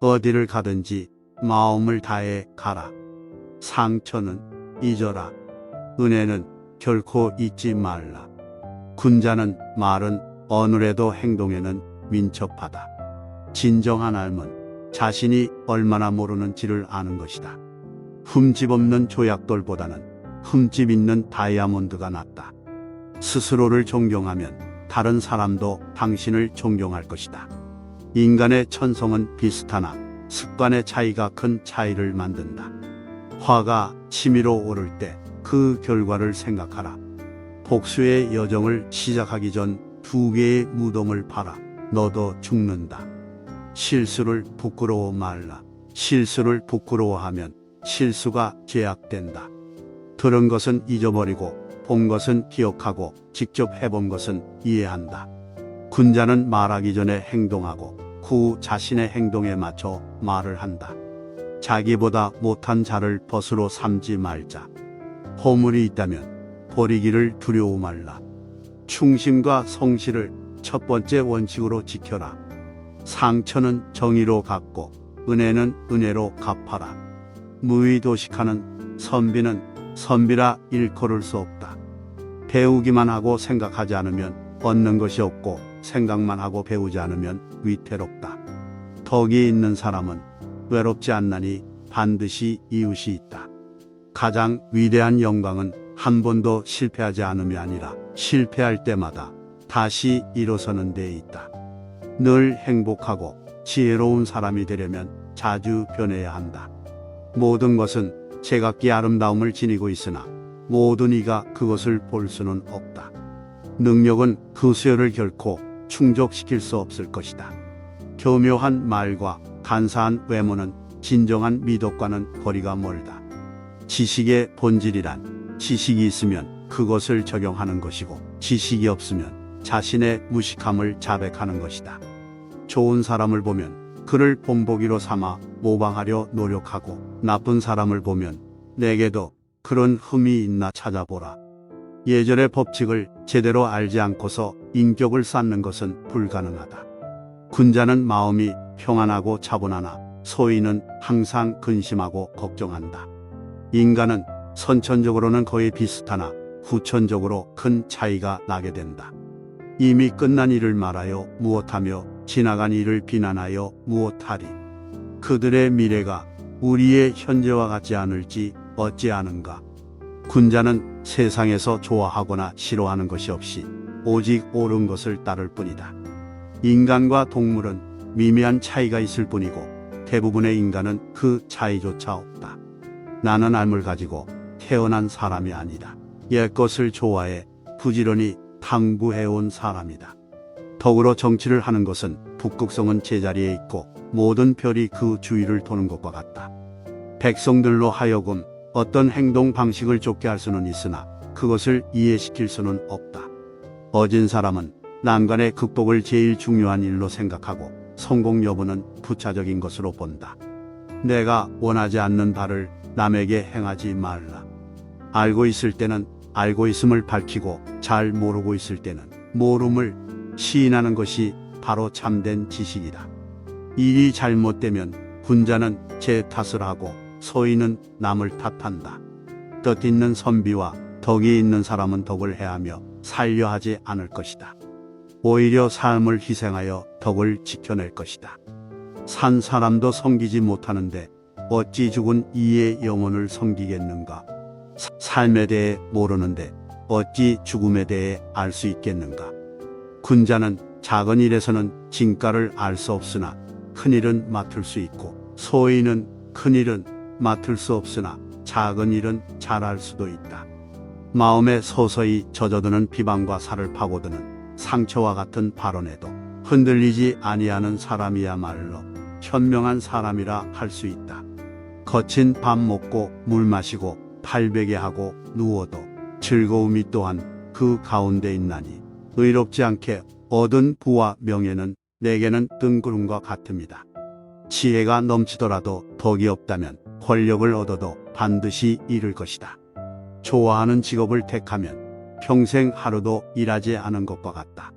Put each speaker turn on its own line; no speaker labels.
어디를 가든지 마음을 다해 가라. 상처는 잊어라. 은혜는 결코 잊지 말라. 군자는 말은 어느래도 행동에는 민첩하다. 진정한 삶은 자신이 얼마나 모르는지를 아는 것이다. 흠집 없는 조약돌보다는 흠집 있는 다이아몬드가 낫다. 스스로를 존경하면 다른 사람도 당신을 존경할 것이다. 인간의 천성은 비슷하나 습관의 차이가 큰 차이를 만든다. 화가 치밀어 오를 때 그 결과를 생각하라. 복수의 여정을 시작하기 전 두 개의 무덤을 팔아 너도 죽는다. 실수를 부끄러워 말라. 실수를 부끄러워하면 실수가 죄악된다. 들은 것은 잊어버리고 본 것은 기억하고 직접 해본 것은 이해한다. 군자는 말하기 전에 행동하고 후 자신의 행동에 맞춰 말을 한다. 자기보다 못한 자를 벗으로 삼지 말자. 허물이 있다면 버리기를 두려워 말라. 충심과 성실을 첫 번째 원칙으로 지켜라. 상처는 정의로 갚고 은혜는 은혜로 갚아라. 무의 도식하는 선비는 선비라 일컬을 수 없다. 배우기만 하고 생각하지 않으면 얻는 것이 없고 생각만 하고 배우지 않으면 위태롭다. 덕이 있는 사람은 외롭지 않나니 반드시 이웃이 있다. 가장 위대한 영광은 한 번도 실패하지 않음이 아니라 실패할 때마다 다시 일어서는 데 있다. 늘 행복하고 지혜로운 사람이 되려면 자주 변해야 한다. 모든 것은 제각기 아름다움을 지니고 있으나 모든 이가 그것을 볼 수는 없다. 능력은 그 수요를 결코 충족시킬 수 없을 것이다. 교묘한 말과 간사한 외모는 진정한 미덕과는 거리가 멀다. 지식의 본질이란 지식이 있으면 그것을 적용하는 것이고 지식이 없으면 자신의 무식함을 자백하는 것이다. 좋은 사람을 보면 그를 본보기로 삼아 모방하려 노력하고 나쁜 사람을 보면 내게도 그런 흠이 있나 찾아보라. 예절의 법칙을 제대로 알지 않고서 인격을 쌓는 것은 불가능하다. 군자는 마음이 평안하고 차분하나 소인은 항상 근심하고 걱정한다. 인간은 선천적으로는 거의 비슷하나 후천적으로 큰 차이가 나게 된다. 이미 끝난 일을 말하여 무엇하며 지나간 일을 비난하여 무엇하리. 그들의 미래가 우리의 현재와 같지 않을지 어찌 아는가. 군자는 세상에서 좋아하거나 싫어하는 것이 없이 오직 옳은 것을 따를 뿐이다. 인간과 동물은 미미한 차이가 있을 뿐이고 대부분의 인간은 그 차이조차 없다. 나는 알물 가지고 태어난 사람이 아니다. 옛것을 좋아해 부지런히 탐구해온 사람이다. 덕으로 정치를 하는 것은 북극성은 제자리에 있고 모든 별이 그 주위를 도는 것과 같다. 백성들로 하여금 어떤 행동 방식을 쫓게 할 수는 있으나 그것을 이해시킬 수는 없다. 어진 사람은 난관의 극복을 제일 중요한 일로 생각하고 성공 여부는 부차적인 것으로 본다. 내가 원하지 않는 바를 남에게 행하지 말라. 알고 있을 때는 알고 있음을 밝히고 잘 모르고 있을 때는 모름을 시인하는 것이 바로 참된 지식이다. 일이 잘못되면 군자는 제 탓을 하고 소인은 남을 탓한다. 뜻 있는 선비와 덕이 있는 사람은 덕을 해하며 살려 하지 않을 것이다. 오히려 삶을 희생하여 덕을 지켜낼 것이다. 산 사람도 섬기지 못하는데 어찌 죽은 이의 영혼을 섬기겠는가? 사- 삶에 대해 모르는데 어찌 죽음에 대해 알 수 있겠는가? 군자는 작은 일에서는 진가를 알 수 없으나 큰 일은 맡을 수 있고 소인은 큰 일은 맡을 수 없으나 작은 일은 잘할 수도 있다. 마음에 서서히 젖어드는 비방과 살을 파고드는 상처와 같은 발언에도 흔들리지 아니하는 사람이야말로 현명한 사람이라 할 수 있다. 거친 밥 먹고 물 마시고 팔베개 하고 누워도 즐거움이 또한 그 가운데 있나니 의롭지 않게 얻은 부와 명예는 내게는 뜬구름과 같습니다. 지혜가 넘치더라도 덕이 없다면 권력을 얻어도 반드시 잃을 것이다. 좋아하는 직업을 택하면 평생 하루도 일하지 않은 것과 같다.